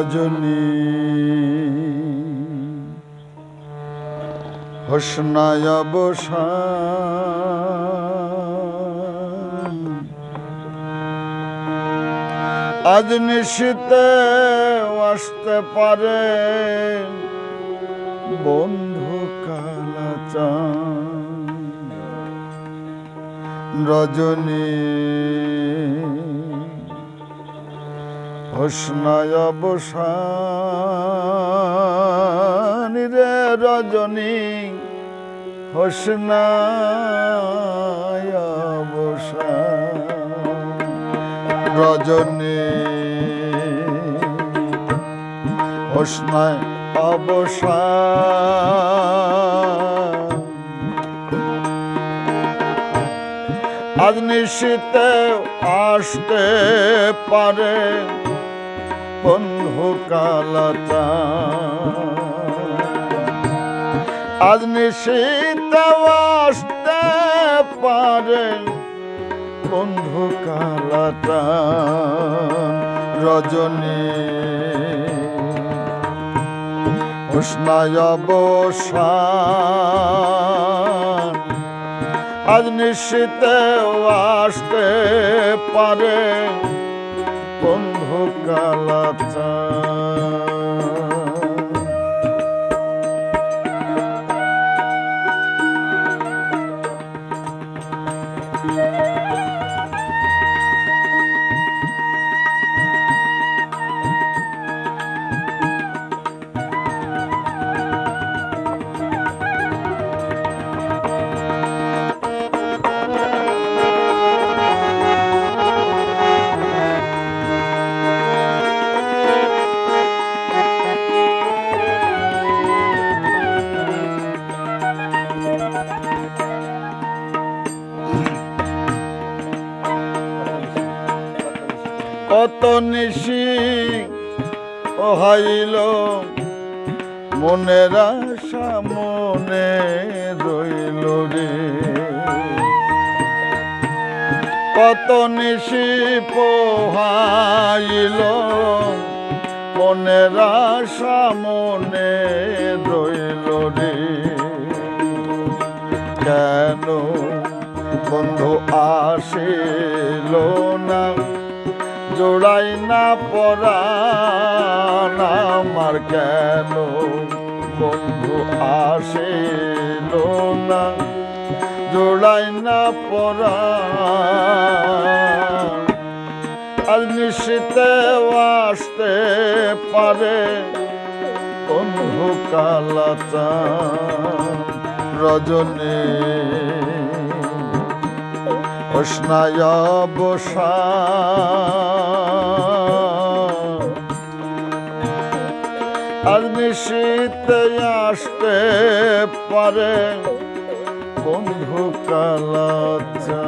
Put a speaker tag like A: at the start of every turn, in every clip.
A: রজনী। হোসনায় আজ নিশীতে আসতে পারে বন্ধু কালাচান রজনী। হোসনায় অবসান রজনী হোসনায় অবসান রজনী হোসনায় অবসান আজ নিশীতে আসতে পারে বন্ধু কালাচা আজ নিশীতে আসতে পারে বন্ধু কালাচা রজনী, উষ্ণায় অবসান। আজ নিশ্চিতে আসতে পারে বন্ধু কত নিশি ও হাইল মনের আশা মনে রইল রে। কত নিশি পোহাইল মনের আশা মনে রইল রে। কেন বন্ধু আসিল না? জোড়াই না পরাণ আমার কেন? বন্ধু আসিল না। জোড়াই না পরাণ, আজ নিশ্চিতে আসতে পারে। বন্ধু কালাচা রজনী উষ্ণায় অবসান আজ নিশীতে আসতে পারে বন্ধু কালাচা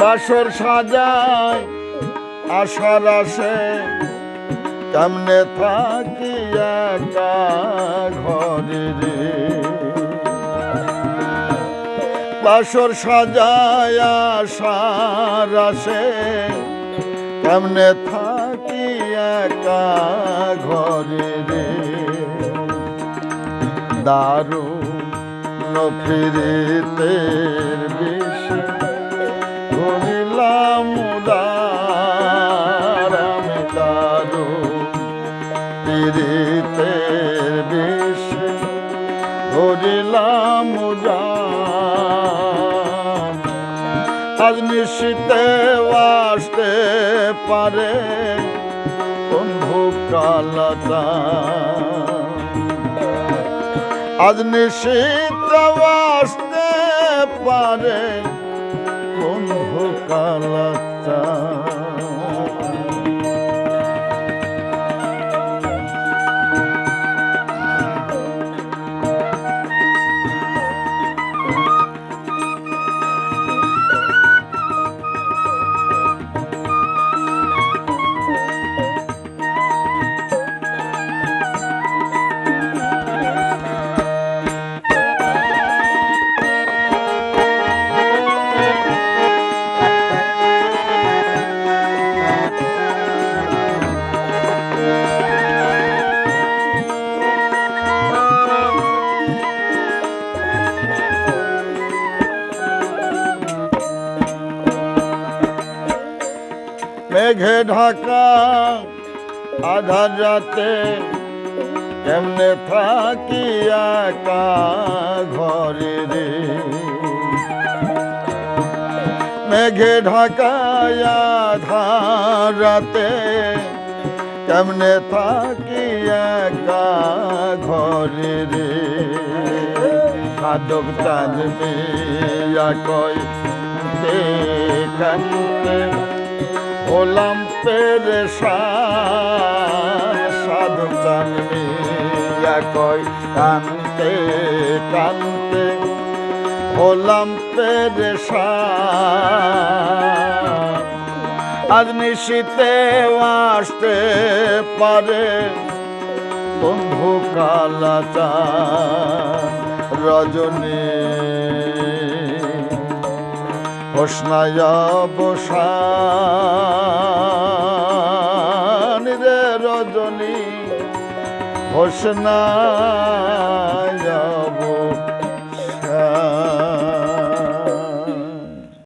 A: বাসর সাজায় আশার আসে কেমনে থাকি একা ঘরে রে। বাসর সাজায় আশার আসে কেমনে থাকি একা ঘরে রে। দারু নফিরিতের পীড়িতের বেশি ধরিলাম আজ নিশ্চিতে আসতে পারে বন্ধু কালতা আজ নিশীত আসতে পারে বন্ধু কালাচা মেঘে ঢাকা আধার রাতে কেমনে থাকি একা ঘরে রে? মেঘে ঢাকা আধার রাতে কেমনে থাকি একা ঘরে রে? সাধক চাঁদ মিয়া কয় দে কান্তে হলাম পেরেশান, সাধু জানমিয়া কই কানতে কানতে হলাম পেরেশান, আজ নিশীতে আসতে পারে। বন্ধু কালাচান রজনী। হোসনায় বসান হোসনায়